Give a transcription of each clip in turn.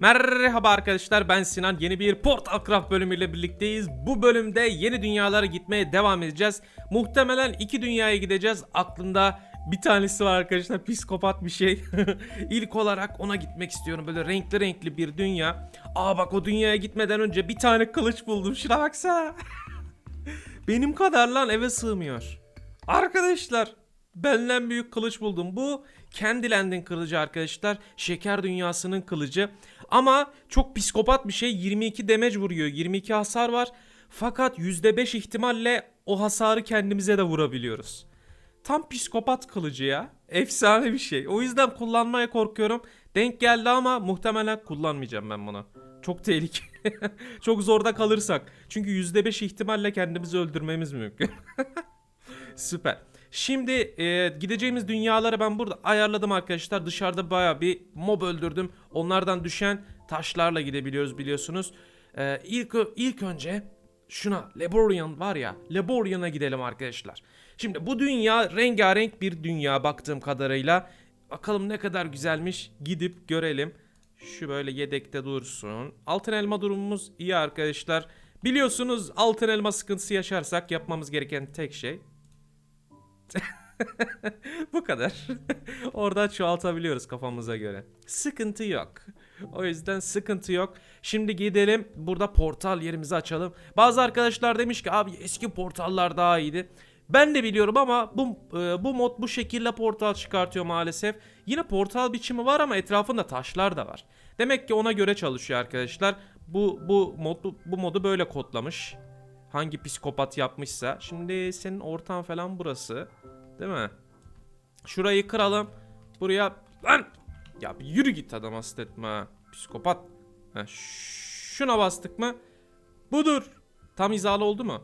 Merhaba arkadaşlar ben Sinan yeni bir Portalcraft bölümüyle birlikteyiz. Bu bölümde yeni dünyalara gitmeye devam edeceğiz. Muhtemelen iki dünyaya gideceğiz. Aklımda bir tanesi var arkadaşlar psikopat bir şey. İlk olarak ona gitmek istiyorum böyle renkli renkli bir dünya. Aa bak o dünyaya gitmeden önce bir tane kılıç buldum şuna baksana. Benim kadar lan eve sığmıyor. Arkadaşlar benden büyük kılıç buldum. Bu Candyland'in kılıcı arkadaşlar. Şeker dünyasının kılıcı. Ama çok psikopat bir şey. 22 damage vuruyor. 22 hasar var. Fakat %5 ihtimalle o hasarı kendimize de vurabiliyoruz. Tam psikopat kılıcı ya. Efsane bir şey. O yüzden kullanmaya korkuyorum. Denk geldi ama muhtemelen kullanmayacağım ben bunu. Çok tehlikeli. Çok zorda kalırsak. Çünkü %5 ihtimalle kendimizi öldürmemiz mümkün. Süper. Şimdi e, gideceğimiz dünyaları ben burada ayarladım arkadaşlar. Dışarıda baya bir mob öldürdüm. Onlardan düşen taşlarla gidebiliyoruz biliyorsunuz. E, ilk, ilk önce şuna Laborian var ya Laborian'a gidelim arkadaşlar. Şimdi bu dünya rengarenk bir dünya baktığım kadarıyla. Bakalım ne kadar güzelmiş gidip görelim. Şu böyle yedekte dursun. Altın elma durumumuz iyi arkadaşlar. Biliyorsunuz altın elma sıkıntısı yaşarsak yapmamız gereken tek şey bu kadar. Orada çoğaltabiliyoruz kafamıza göre. Sıkıntı yok. O yüzden sıkıntı yok. Şimdi gidelim burada portal yerimizi açalım. Bazı arkadaşlar demiş ki abi eski portallar daha iyiydi. Ben de biliyorum ama bu e, bu mod bu şekilde portal çıkartıyor maalesef. Yine portal biçimi var ama etrafında taşlar da var. Demek ki ona göre çalışıyor arkadaşlar. Bu bu modu bu modu böyle kodlamış. Hangi psikopat yapmışsa. Şimdi senin ortam falan burası. Değil mi? Şurayı kıralım. Buraya lan ya bir yürü git adam hasta etme. Psikopat. Ha, şuna bastık mı? Budur. Tam hizalı oldu mu?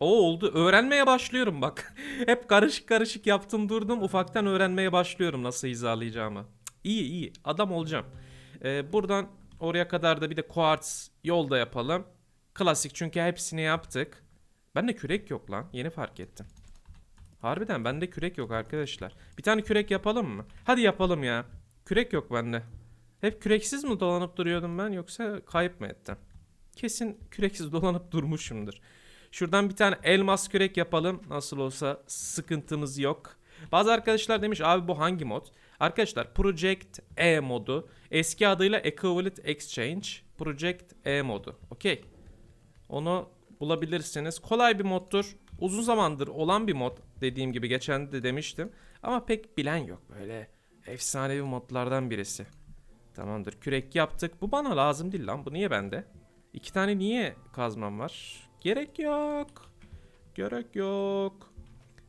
O oldu. Öğrenmeye başlıyorum bak. Hep karışık karışık yaptım durdum. Ufaktan öğrenmeye başlıyorum nasıl hizalayacağımı. İyi iyi. Adam olacağım. Ee, buradan oraya kadar da bir de quartz yolda yapalım. Klasik çünkü hepsini yaptık. Bende kürek yok lan. Yeni fark ettim. Harbiden bende kürek yok arkadaşlar. Bir tane kürek yapalım mı? Hadi yapalım ya. Kürek yok bende. Hep küreksiz mi dolanıp duruyordum ben yoksa kayıp mı ettim? Kesin küreksiz dolanıp durmuşumdur. Şuradan bir tane elmas kürek yapalım. Nasıl olsa sıkıntımız yok. Bazı arkadaşlar demiş abi bu hangi mod? Arkadaşlar Project E modu. Eski adıyla Equivalent Exchange. Project E modu. Okey. Onu bulabilirsiniz. Kolay bir moddur. Uzun zamandır olan bir mod. Dediğim gibi geçen de demiştim. Ama pek bilen yok. Böyle efsanevi modlardan birisi. Tamamdır. Kürek yaptık. Bu bana lazım değil lan. Bu niye bende? İki tane niye kazmam var? Gerek yok. Gerek yok.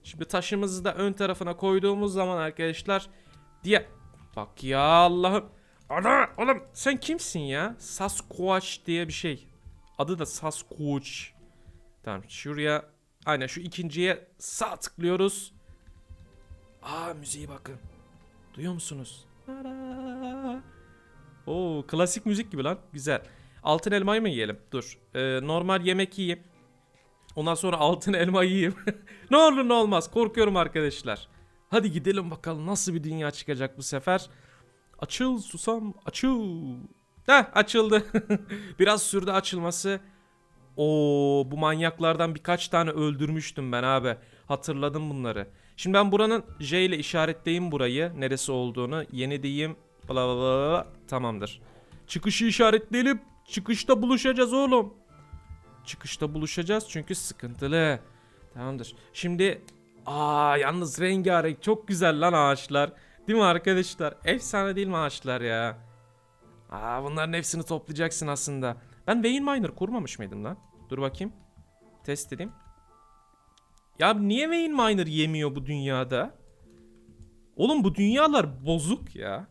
Şimdi taşımızı da ön tarafına koyduğumuz zaman arkadaşlar diye bak ya Allah'ım. Ana oğlum sen kimsin ya? Sasquatch diye bir şey. Adı da Sasquatch. Tamam şuraya aynen şu ikinciye sağ tıklıyoruz. Aa müziği bakın. Duyuyor musunuz? Oo klasik müzik gibi lan. Güzel. Altın elmayı mı yiyelim? Dur. Ee, normal yemek yiyeyim. Ondan sonra altın elma yiyeyim. ne olur ne olmaz. Korkuyorum arkadaşlar. Hadi gidelim bakalım nasıl bir dünya çıkacak bu sefer. Açıl susam açıl. Heh açıldı. Biraz sürdü açılması. Oo bu manyaklardan birkaç tane öldürmüştüm ben abi. Hatırladım bunları. Şimdi ben buranın J ile işaretleyeyim burayı. Neresi olduğunu. Yeni diyeyim. Bla bla bla. Tamamdır. Çıkışı işaretleyelim. Çıkışta buluşacağız oğlum. Çıkışta buluşacağız çünkü sıkıntılı. Tamamdır. Şimdi aa yalnız rengarenk çok güzel lan ağaçlar. Değil mi arkadaşlar? Efsane değil mi ağaçlar ya? Aa bunların hepsini toplayacaksın aslında. Ben Vein Miner kurmamış mıydım lan? Dur bakayım. Test edeyim. Ya niye Vein Miner yemiyor bu dünyada? Oğlum bu dünyalar bozuk ya.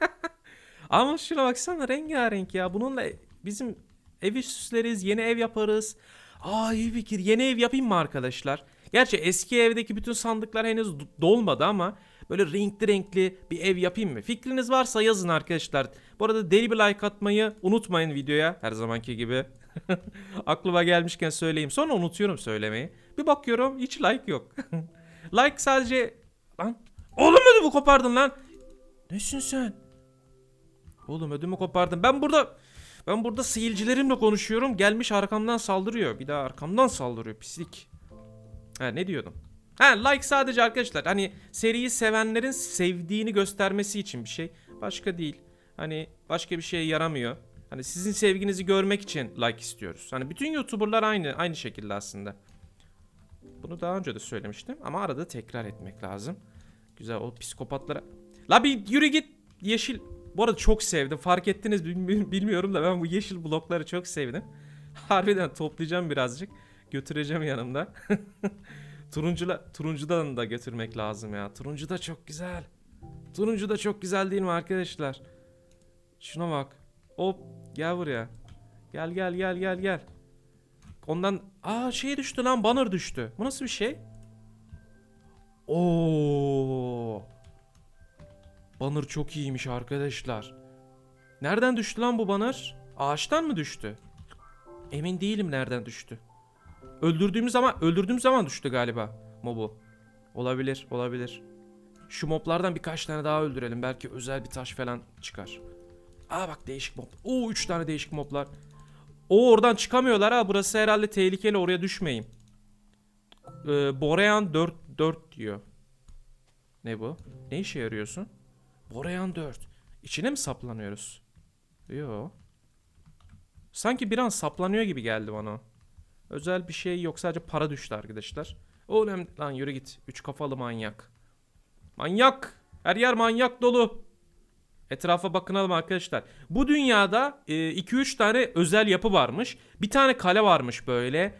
Ama şuna baksana rengarenk ya. Bununla bizim evi süsleriz, yeni ev yaparız. Aa iyi fikir. Yeni ev yapayım mı arkadaşlar? Gerçi eski evdeki bütün sandıklar henüz do- dolmadı ama böyle renkli renkli bir ev yapayım mı? Fikriniz varsa yazın arkadaşlar. Bu arada deli bir like atmayı unutmayın videoya her zamanki gibi. Aklıma gelmişken söyleyeyim. Sonra unutuyorum söylemeyi. Bir bakıyorum hiç like yok. like sadece... Lan oğlum ödümü kopardın lan. Nesin sen? Oğlum ödümü kopardım. Ben burada ben burada seyircilerimle konuşuyorum. Gelmiş arkamdan saldırıyor. Bir daha arkamdan saldırıyor pislik. Ha ne diyordum? Ha like sadece arkadaşlar hani seriyi sevenlerin sevdiğini göstermesi için bir şey. Başka değil. Hani başka bir şeye yaramıyor. Hani sizin sevginizi görmek için like istiyoruz. Hani bütün YouTuber'lar aynı aynı şekilde aslında. Bunu daha önce de söylemiştim ama arada tekrar etmek lazım. Güzel o psikopatlara. La bir yürü git yeşil. Bu arada çok sevdim. Fark ettiniz bilmi- bilmiyorum da ben bu yeşil blokları çok sevdim. Harbiden toplayacağım birazcık. Götüreceğim yanımda. Turuncula, turuncudan da götürmek lazım ya. Turuncu da çok güzel. Turuncu da çok güzel değil mi arkadaşlar? Şuna bak. Hop gel buraya. Gel gel gel gel gel. Ondan aa şey düştü lan banner düştü. Bu nasıl bir şey? Oo. Banner çok iyiymiş arkadaşlar. Nereden düştü lan bu banner? Ağaçtan mı düştü? Emin değilim nereden düştü. Öldürdüğümüz zaman öldürdüğümüz zaman düştü galiba mobu. Olabilir, olabilir. Şu moblardan birkaç tane daha öldürelim. Belki özel bir taş falan çıkar. Aa bak değişik mob. Oo 3 tane değişik moblar. O oradan çıkamıyorlar ha. Burası herhalde tehlikeli. Oraya düşmeyin. Ee, Borean 4 4 diyor. Ne bu? Ne işe yarıyorsun? Borean 4. İçine mi saplanıyoruz? Yo. Sanki bir an saplanıyor gibi geldi bana. Özel bir şey yok. Sadece para düştü arkadaşlar. O önemli. Lan yürü git. Üç kafalı manyak. Manyak. Her yer manyak dolu. Etrafa bakınalım arkadaşlar. Bu dünyada 2-3 tane özel yapı varmış. Bir tane kale varmış böyle.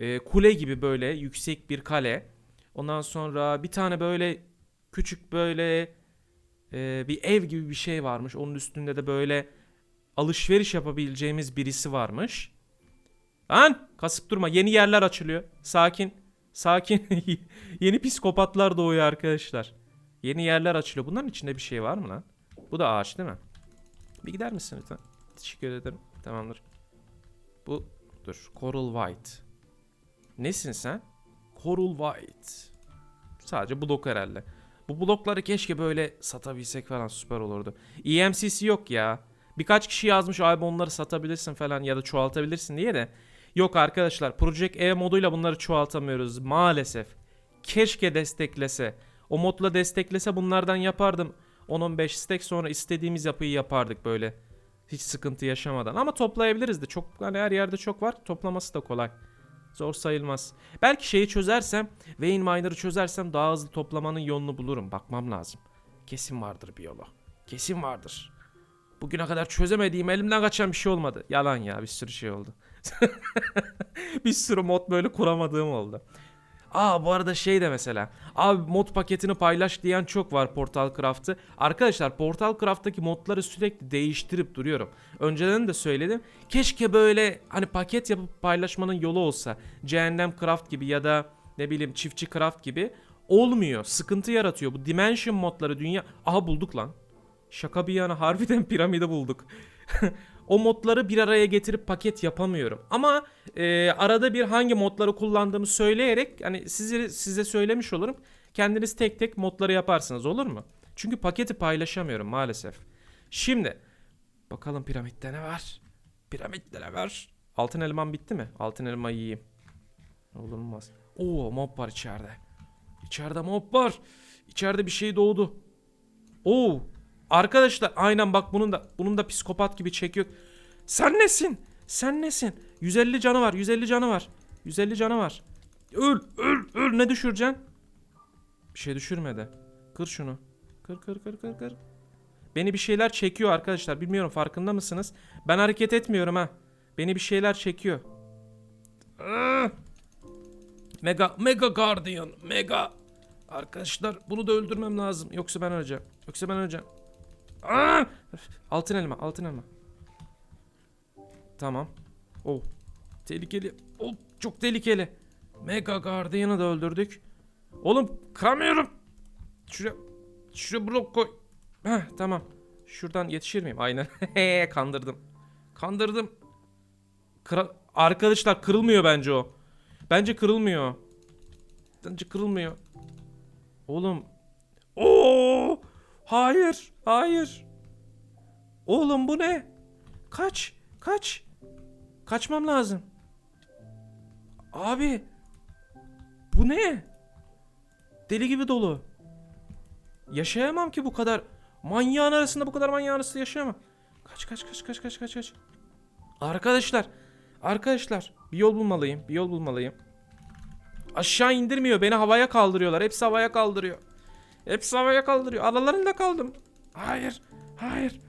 E, kule gibi böyle yüksek bir kale. Ondan sonra bir tane böyle küçük böyle e, bir ev gibi bir şey varmış. Onun üstünde de böyle alışveriş yapabileceğimiz birisi varmış. Lan kasıp durma. Yeni yerler açılıyor. Sakin. Sakin. Yeni psikopatlar doğuyor arkadaşlar. Yeni yerler açılıyor. Bunların içinde bir şey var mı lan? Bu da ağaç değil mi? Bir gider misin lütfen? Teşekkür ederim. Tamamdır. Bu dur. Coral White. Nesin sen? Coral White. Sadece blok herhalde. Bu blokları keşke böyle satabilsek falan süper olurdu. EMC'si yok ya. Birkaç kişi yazmış abi onları satabilirsin falan ya da çoğaltabilirsin diye de. Yok arkadaşlar Project E moduyla bunları çoğaltamıyoruz maalesef. Keşke desteklese. O modla desteklese bunlardan yapardım. 10-15 stack sonra istediğimiz yapıyı yapardık böyle. Hiç sıkıntı yaşamadan. Ama toplayabiliriz de. Çok hani her yerde çok var. Toplaması da kolay. Zor sayılmaz. Belki şeyi çözersem, Vein Miner'ı çözersem daha hızlı toplamanın yolunu bulurum. Bakmam lazım. Kesin vardır bir yolu. Kesin vardır. Bugüne kadar çözemediğim elimden kaçan bir şey olmadı. Yalan ya bir sürü şey oldu. bir sürü mod böyle kuramadığım oldu. Aa bu arada şey de mesela. Abi mod paketini paylaş diyen çok var Portal Craft'ı. Arkadaşlar Portal Craft'taki modları sürekli değiştirip duruyorum. Önceden de söyledim. Keşke böyle hani paket yapıp paylaşmanın yolu olsa. Cehennem Craft gibi ya da ne bileyim Çiftçi Craft gibi. Olmuyor. Sıkıntı yaratıyor. Bu Dimension modları dünya... Aha bulduk lan. Şaka bir yana harbiden piramidi bulduk. o modları bir araya getirip paket yapamıyorum. Ama e, arada bir hangi modları kullandığımı söyleyerek hani size size söylemiş olurum. Kendiniz tek tek modları yaparsınız olur mu? Çünkü paketi paylaşamıyorum maalesef. Şimdi bakalım piramitte ne var? Piramitte ne var? Altın elmam bitti mi? Altın elma yiyeyim. Olmaz. Oo mob var içeride. İçeride mob var. İçeride bir şey doğdu. Oo Arkadaşlar aynen bak bunun da bunun da psikopat gibi çekiyor. Sen nesin? Sen nesin? 150 canı var. 150 canı var. 150 canı var. Öl öl öl ne düşüreceksin? Bir şey düşürmedi. Kır şunu. Kır kır kır kır kır. Beni bir şeyler çekiyor arkadaşlar. Bilmiyorum farkında mısınız? Ben hareket etmiyorum ha. Beni bir şeyler çekiyor. Ah! Mega Mega Guardian Mega Arkadaşlar bunu da öldürmem lazım. Yoksa ben öleceğim. Yoksa ben öleceğim. Altın elma, altın elma. Tamam. Oh. Tehlikeli. Oh, çok tehlikeli. Mega Guardian'ı da öldürdük. Oğlum kıramıyorum. Şuraya, şuraya blok koy. Heh, tamam. Şuradan yetişir miyim? Aynen. Kandırdım. Kandırdım. Kıra Arkadaşlar kırılmıyor bence o. Bence kırılmıyor. Bence kırılmıyor. Oğlum. Oo! Hayır. Hayır. Oğlum bu ne? Kaç. Kaç. Kaçmam lazım. Abi. Bu ne? Deli gibi dolu. Yaşayamam ki bu kadar. Manyağın arasında bu kadar manyağın arasında yaşayamam. Kaç kaç kaç kaç kaç kaç kaç. Arkadaşlar. Arkadaşlar. Bir yol bulmalıyım. Bir yol bulmalıyım. Aşağı indirmiyor. Beni havaya kaldırıyorlar. Hepsi havaya kaldırıyor. Hepsi havaya kaldırıyor. Aralarında kaldım. Hayır. Hayır.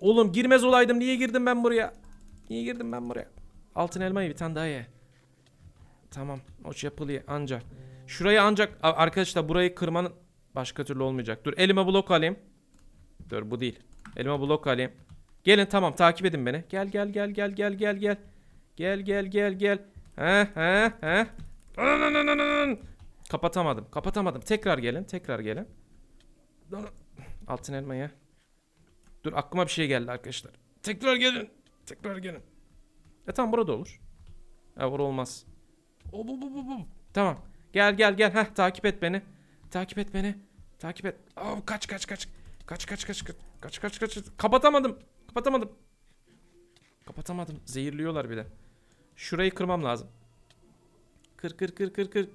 Oğlum girmez olaydım. Niye girdim ben buraya? Niye girdim ben buraya? Altın elmayı bir tane daha ye. Tamam. O yapılıyor anca. Şurayı ancak arkadaşlar burayı kırmanın başka türlü olmayacak. Dur elime blok alayım. Dur bu değil. Elime blok alayım. Gelin tamam takip edin beni. Gel gel gel gel gel gel gel. Gel gel gel gel. He he he. Kapatamadım. Kapatamadım. Tekrar gelin. Tekrar gelin. Altın elma ye. Dur aklıma bir şey geldi arkadaşlar. Tekrar gelin. Tekrar gelin. E tamam burada olur. Ha burada olmaz. O bu bu bu bu. Tamam. Gel gel gel. Heh takip et beni. Takip et beni. Takip et. Oh, kaç kaç kaç. Kaç kaç kaç kaç. Kaç kaç kaç. Kapatamadım. Kapatamadım. Kapatamadım. Zehirliyorlar bir de. Şurayı kırmam lazım. Kır kır kır kır kır.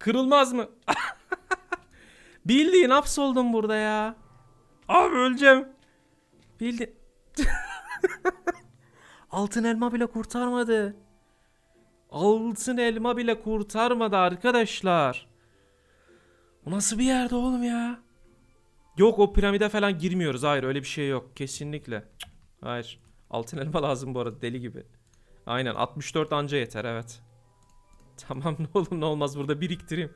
Kırılmaz mı? Bildiğin hapsoldum burada ya. Abi öleceğim. Bildi. Altın elma bile kurtarmadı. Altın elma bile kurtarmadı arkadaşlar. Bu nasıl bir yerde oğlum ya? Yok o piramide falan girmiyoruz. Hayır öyle bir şey yok. Kesinlikle. Hayır. Altın elma lazım bu arada deli gibi. Aynen 64 anca yeter evet. Tamam ne olur ne olmaz burada biriktireyim.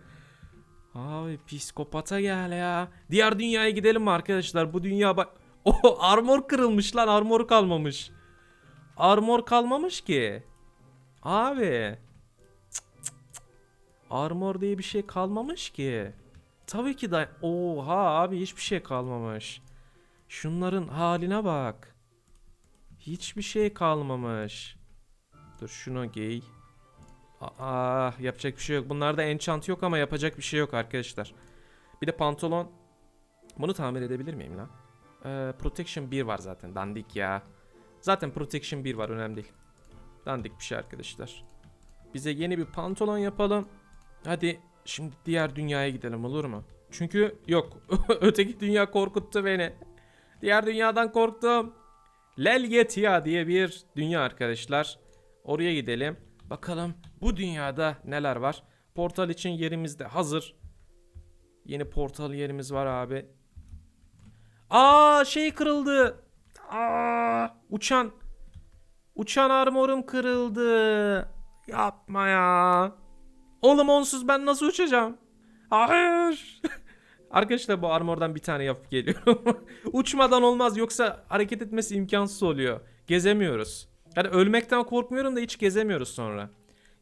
Abi psikopata gel ya. Diğer dünyaya gidelim arkadaşlar? Bu dünya bak... O armor kırılmış lan armor kalmamış. Armor kalmamış ki. Abi. Armor diye bir şey kalmamış ki. Tabii ki de. Oha abi hiçbir şey kalmamış. Şunların haline bak. Hiçbir şey kalmamış. Dur şunu giy. Aa yapacak bir şey yok. Bunlarda enchant yok ama yapacak bir şey yok arkadaşlar. Bir de pantolon. Bunu tamir edebilir miyim lan? Ee, protection 1 var zaten. Dandik ya. Zaten Protection 1 var önemli değil. Dandik bir şey arkadaşlar. Bize yeni bir pantolon yapalım. Hadi şimdi diğer dünyaya gidelim olur mu? Çünkü yok. Öteki dünya korkuttu beni. Diğer dünyadan korktum. Lelgetia diye bir dünya arkadaşlar. Oraya gidelim. Bakalım bu dünyada neler var. Portal için yerimiz de hazır. Yeni portal yerimiz var abi. Aa şey kırıldı. Aa, uçan uçan armorum kırıldı. Yapma ya. Oğlum onsuz ben nasıl uçacağım? Hayır. Arkadaşlar bu armordan bir tane yapıp geliyorum. Uçmadan olmaz yoksa hareket etmesi imkansız oluyor. Gezemiyoruz. Yani ölmekten korkmuyorum da hiç gezemiyoruz sonra.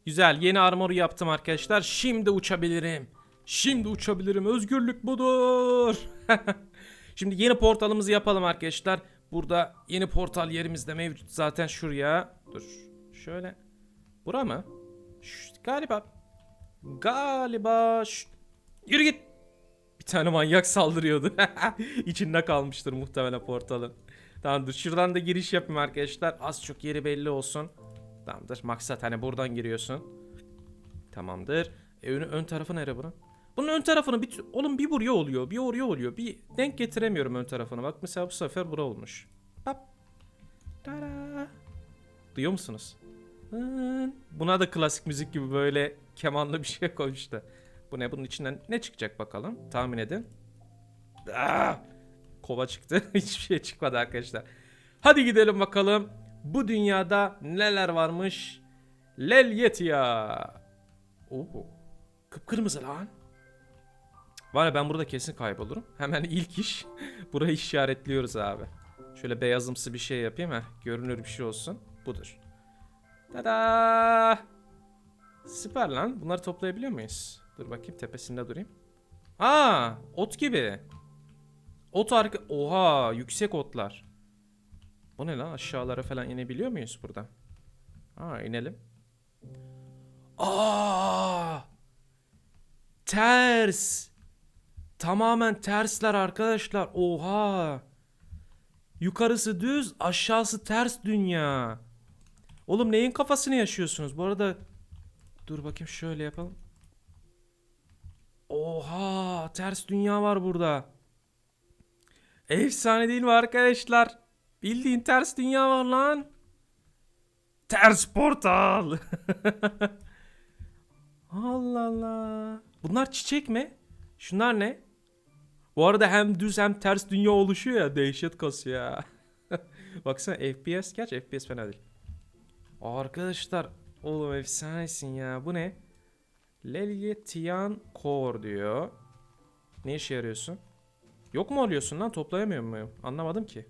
Güzel yeni armoru yaptım arkadaşlar. Şimdi uçabilirim. Şimdi uçabilirim. Özgürlük budur. Şimdi yeni portalımızı yapalım arkadaşlar. Burada yeni portal yerimiz de mevcut zaten şuraya. Dur. Şöyle. Bura mı? Ş- galiba. Galiba. Ş- Yürü git. Bir tane manyak saldırıyordu. İçinde kalmıştır muhtemelen portalın. Tamamdır. Şuradan da giriş yapayım arkadaşlar. Az çok yeri belli olsun. Tamamdır. Maksat hani buradan giriyorsun. Tamamdır. E, ön, ön tarafı nere bunun? Bunun ön tarafını bir oğlum bir buraya oluyor, bir oraya oluyor. Bir denk getiremiyorum ön tarafını. Bak mesela bu sefer bura olmuş. Hop. Tada. Duyuyor musunuz? Buna da klasik müzik gibi böyle kemanlı bir şey koymuştu. Bu ne? Bunun içinden ne çıkacak bakalım? Tahmin edin. Aa! Kova çıktı. Hiçbir şey çıkmadı arkadaşlar. Hadi gidelim bakalım. Bu dünyada neler varmış? Lelyetia. Oo. Kıpkırmızı lan. Var ya ben burada kesin kaybolurum. Hemen ilk iş burayı işaretliyoruz abi. Şöyle beyazımsı bir şey yapayım ha. Görünür bir şey olsun. Budur. Tada! Süper lan. Bunları toplayabiliyor muyuz? Dur bakayım tepesinde durayım. Aa, ot gibi. Ot arka... Oha, yüksek otlar. Bu ne lan? Aşağılara falan inebiliyor muyuz burada? Aa, inelim. Aa! Ters. Tamamen tersler arkadaşlar. Oha. Yukarısı düz, aşağısı ters dünya. Oğlum neyin kafasını yaşıyorsunuz? Bu arada dur bakayım şöyle yapalım. Oha, ters dünya var burada. Efsane değil mi arkadaşlar? Bildiğin ters dünya var lan. Ters portal. Allah Allah. Bunlar çiçek mi? Şunlar ne? Bu arada hem düz hem ters dünya oluşuyor ya. Dehşet kasıyor ya. Baksana FPS. Gerçi FPS fena değil. Arkadaşlar. Oğlum efsanesin ya. Bu ne? Lelyetian Core diyor. Ne işe yarıyorsun? Yok mu oluyorsun lan? Toplayamıyor muyum? Anlamadım ki.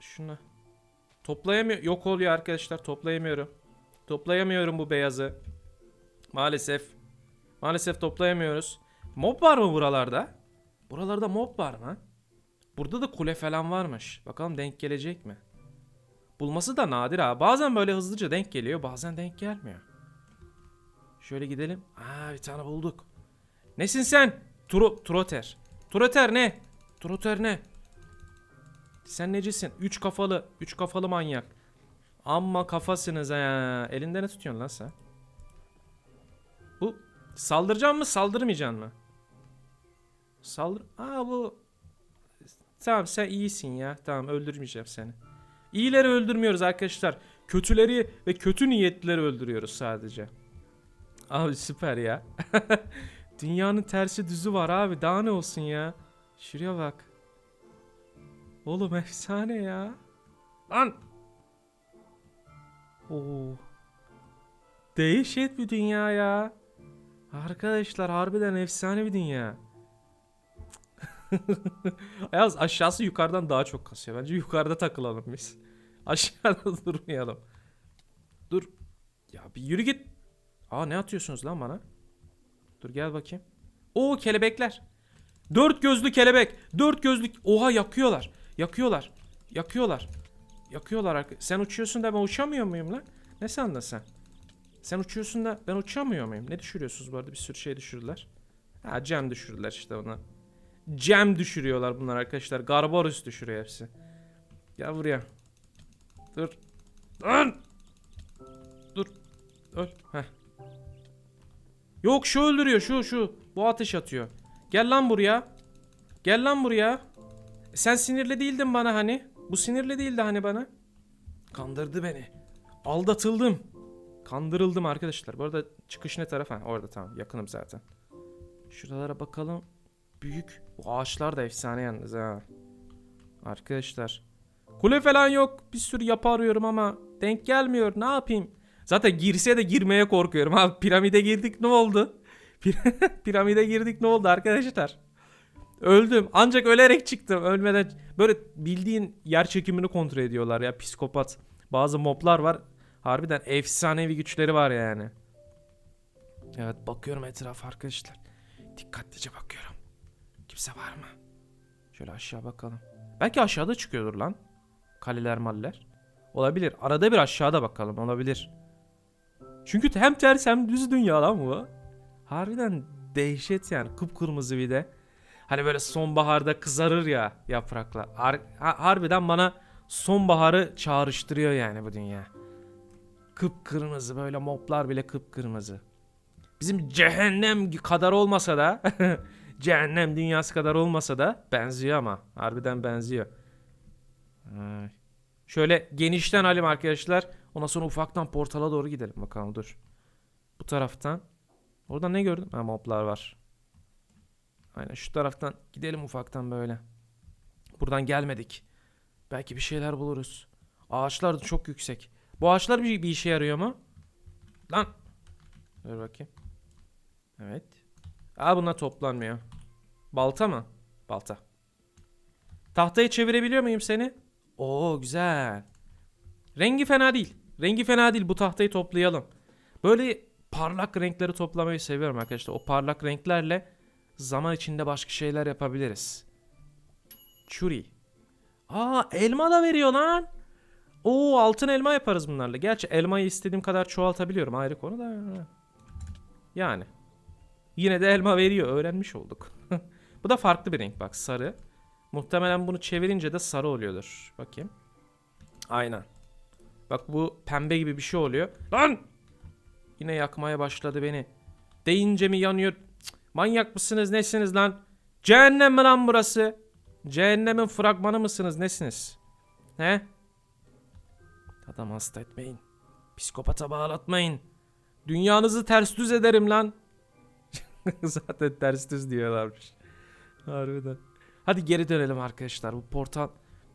Şunu. Toplayamıyor. Yok oluyor arkadaşlar. Toplayamıyorum. Toplayamıyorum bu beyazı. Maalesef. Maalesef toplayamıyoruz. Mob var mı buralarda? Buralarda mob var mı? Burada da kule falan varmış. Bakalım denk gelecek mi? Bulması da nadir ha. Bazen böyle hızlıca denk geliyor. Bazen denk gelmiyor. Şöyle gidelim. Aa bir tane bulduk. Nesin sen? Tro Troter. Troter ne? Troter ne? Sen necisin? Üç kafalı. Üç kafalı manyak. Amma kafasınız ha. Elinde ne tutuyorsun lan sen? Bu saldıracağım mı saldırmayacaksın mı? Saldır... Aa bu... Tamam sen iyisin ya. Tamam öldürmeyeceğim seni. İyileri öldürmüyoruz arkadaşlar. Kötüleri ve kötü niyetlileri öldürüyoruz sadece. Abi süper ya. Dünyanın tersi düzü var abi. Daha ne olsun ya. Şuraya bak. Oğlum efsane ya. Lan. Oo. Dehşet bir dünya ya. Arkadaşlar harbiden efsane bir dünya. Yalnız aşağısı yukarıdan daha çok kasıyor. Bence yukarıda takılalım biz. Aşağıda durmayalım. Dur. Ya bir yürü git. Aa ne atıyorsunuz lan bana? Dur gel bakayım. Oo kelebekler. Dört gözlü kelebek. Dört gözlü. Oha yakıyorlar. Yakıyorlar. Yakıyorlar. Yakıyorlar. Sen uçuyorsun da ben uçamıyor muyum lan? Ne sandın sen? Sen uçuyorsun da ben uçamıyor muyum? Ne düşürüyorsunuz bu arada? Bir sürü şey düşürdüler. Ha cam düşürdüler işte ona. Cem düşürüyorlar bunlar arkadaşlar. Garbarus düşürüyor hepsi. Gel buraya. Dur. Dur. Dur. Öl. Heh. Yok şu öldürüyor şu şu. Bu ateş atıyor. Gel lan buraya. Gel lan buraya. E, Sen sinirli değildin bana hani. Bu sinirli değildi hani bana. Kandırdı beni. Aldatıldım. Kandırıldım arkadaşlar. Bu arada çıkış ne taraf? Ha, orada tamam. Yakınım zaten. Şuralara bakalım. Büyük. Bu ağaçlar da efsane yalnız ha. Arkadaşlar. Kule falan yok. Bir sürü yapı arıyorum ama denk gelmiyor. Ne yapayım? Zaten girse de girmeye korkuyorum. Abi piramide girdik ne oldu? Pir- piramide girdik ne oldu arkadaşlar? Öldüm. Ancak ölerek çıktım. Ölmeden böyle bildiğin yer çekimini kontrol ediyorlar ya psikopat. Bazı moblar var. Harbiden efsanevi güçleri var yani. Evet bakıyorum etrafa arkadaşlar. Dikkatlice bakıyorum. Kimse var mı? Şöyle aşağı bakalım. Belki aşağıda çıkıyordur lan. Kaleler maller. Olabilir. Arada bir aşağıda bakalım. Olabilir. Çünkü hem ters hem düz dünya lan bu. Harbiden dehşet yani. Kıpkırmızı bir de. Hani böyle sonbaharda kızarır ya yapraklar. Har- ha- harbiden bana sonbaharı çağrıştırıyor yani bu dünya. Kıpkırmızı böyle moblar bile kıpkırmızı. Bizim cehennem kadar olmasa da cehennem dünyası kadar olmasa da benziyor ama. Harbiden benziyor. Şöyle genişten alayım arkadaşlar. Ondan sonra ufaktan portala doğru gidelim bakalım dur. Bu taraftan. Orada ne gördüm? Ha moblar var. Aynen şu taraftan gidelim ufaktan böyle. Buradan gelmedik. Belki bir şeyler buluruz. Ağaçlar da çok yüksek. Bu ağaçlar bir, bir işe yarıyor mu? Lan. Dur bakayım. Evet. Aa bunlar toplanmıyor. Balta mı? Balta. Tahtayı çevirebiliyor muyum seni? Oo güzel. Rengi fena değil. Rengi fena değil. Bu tahtayı toplayalım. Böyle parlak renkleri toplamayı seviyorum arkadaşlar. O parlak renklerle zaman içinde başka şeyler yapabiliriz. Çuri. Aa elma da veriyor lan. Oo altın elma yaparız bunlarla. Gerçi elmayı istediğim kadar çoğaltabiliyorum ayrı konu da. Yani. Yine de elma veriyor. Öğrenmiş olduk. Bu da farklı bir renk bak sarı. Muhtemelen bunu çevirince de sarı oluyordur. Bakayım. Aynen. Bak bu pembe gibi bir şey oluyor. Lan! Yine yakmaya başladı beni. Deyince mi yanıyor? Manyak mısınız nesiniz lan? Cehennem mi lan burası? Cehennemin fragmanı mısınız nesiniz? He? Adam hasta etmeyin. Psikopata bağlatmayın. Dünyanızı ters düz ederim lan. Zaten ters düz diyorlarmış. Harbiden. Hadi geri dönelim arkadaşlar. Bu portal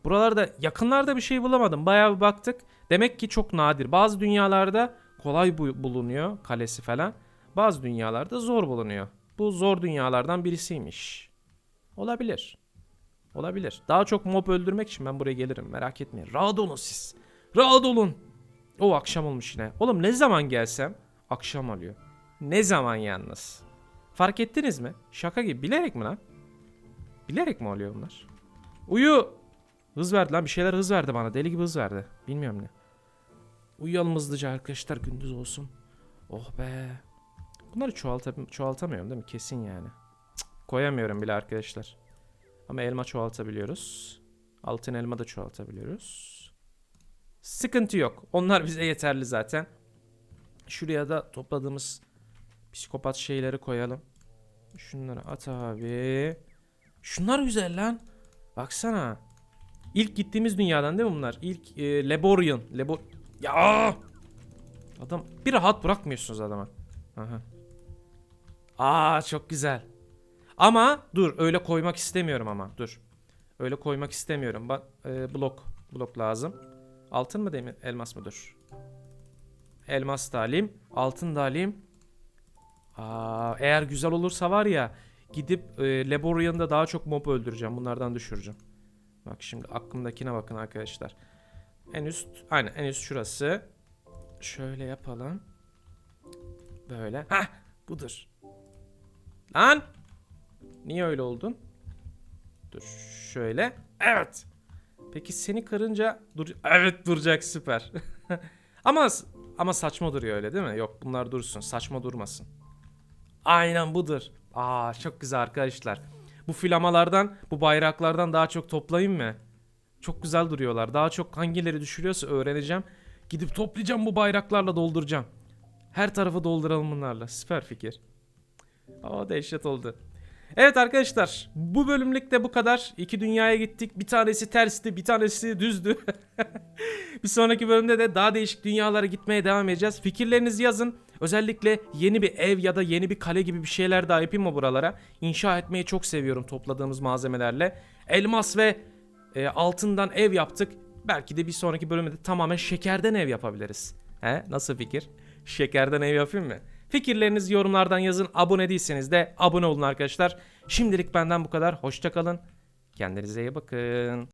Buralarda yakınlarda bir şey bulamadım. Bayağı bir baktık. Demek ki çok nadir. Bazı dünyalarda kolay bu- bulunuyor kalesi falan. Bazı dünyalarda zor bulunuyor. Bu zor dünyalardan birisiymiş. Olabilir. Olabilir. Daha çok mob öldürmek için ben buraya gelirim. Merak etmeyin. Rahat olun siz. Rahat olun. O akşam olmuş yine. Oğlum ne zaman gelsem akşam oluyor. Ne zaman yalnız. Fark ettiniz mi? Şaka gibi. Bilerek mi lan? Bilerek mi oluyor bunlar? Uyu. Hız verdi lan bir şeyler hız verdi bana. Deli gibi hız verdi. Bilmiyorum ne. Uyuyalım hızlıca arkadaşlar gündüz olsun. Oh be. Bunları çoğalta çoğaltamıyorum değil mi? Kesin yani. Cık, koyamıyorum bile arkadaşlar. Ama elma çoğaltabiliyoruz. Altın elma da çoğaltabiliyoruz. Sıkıntı yok. Onlar bize yeterli zaten. Şuraya da topladığımız psikopat şeyleri koyalım. Şunları at abi. Şunlar güzel lan. Baksana. İlk gittiğimiz dünyadan değil mi bunlar? İlk e, Leborian. Lebor... Ya! Adam bir rahat bırakmıyorsunuz adama. Aha. Aa çok güzel. Ama dur öyle koymak istemiyorum ama dur. Öyle koymak istemiyorum. Bak e, blok blok lazım. Altın mı demir elmas mı dur. Elmas da alayım. Altın da alayım. Aa, eğer güzel olursa var ya gidip e, Leborian'da daha çok mob öldüreceğim. Bunlardan düşüreceğim. Bak şimdi aklımdakine bakın arkadaşlar. En üst aynen en üst şurası. Şöyle yapalım. Böyle. Ha budur. Lan! Niye öyle oldun? Dur şöyle. Evet. Peki seni kırınca dur evet duracak süper. ama ama saçma duruyor öyle değil mi? Yok bunlar dursun. Saçma durmasın. Aynen budur. Aa çok güzel arkadaşlar. Bu flamalardan, bu bayraklardan daha çok toplayayım mı? Çok güzel duruyorlar. Daha çok hangileri düşürüyorsa öğreneceğim. Gidip toplayacağım bu bayraklarla dolduracağım. Her tarafı dolduralım bunlarla. Süper fikir. Aa dehşet oldu. Evet arkadaşlar bu bölümlük de bu kadar. İki dünyaya gittik. Bir tanesi tersti, bir tanesi düzdü. bir sonraki bölümde de daha değişik dünyalara gitmeye devam edeceğiz. Fikirlerinizi yazın. Özellikle yeni bir ev ya da yeni bir kale gibi bir şeyler daha yapayım mı buralara? İnşa etmeyi çok seviyorum topladığımız malzemelerle. Elmas ve e, altından ev yaptık. Belki de bir sonraki bölümde de tamamen şekerden ev yapabiliriz. He? Nasıl fikir? Şekerden ev yapayım mı? Fikirlerinizi yorumlardan yazın. Abone değilseniz de abone olun arkadaşlar. Şimdilik benden bu kadar. Hoşçakalın. Kendinize iyi bakın.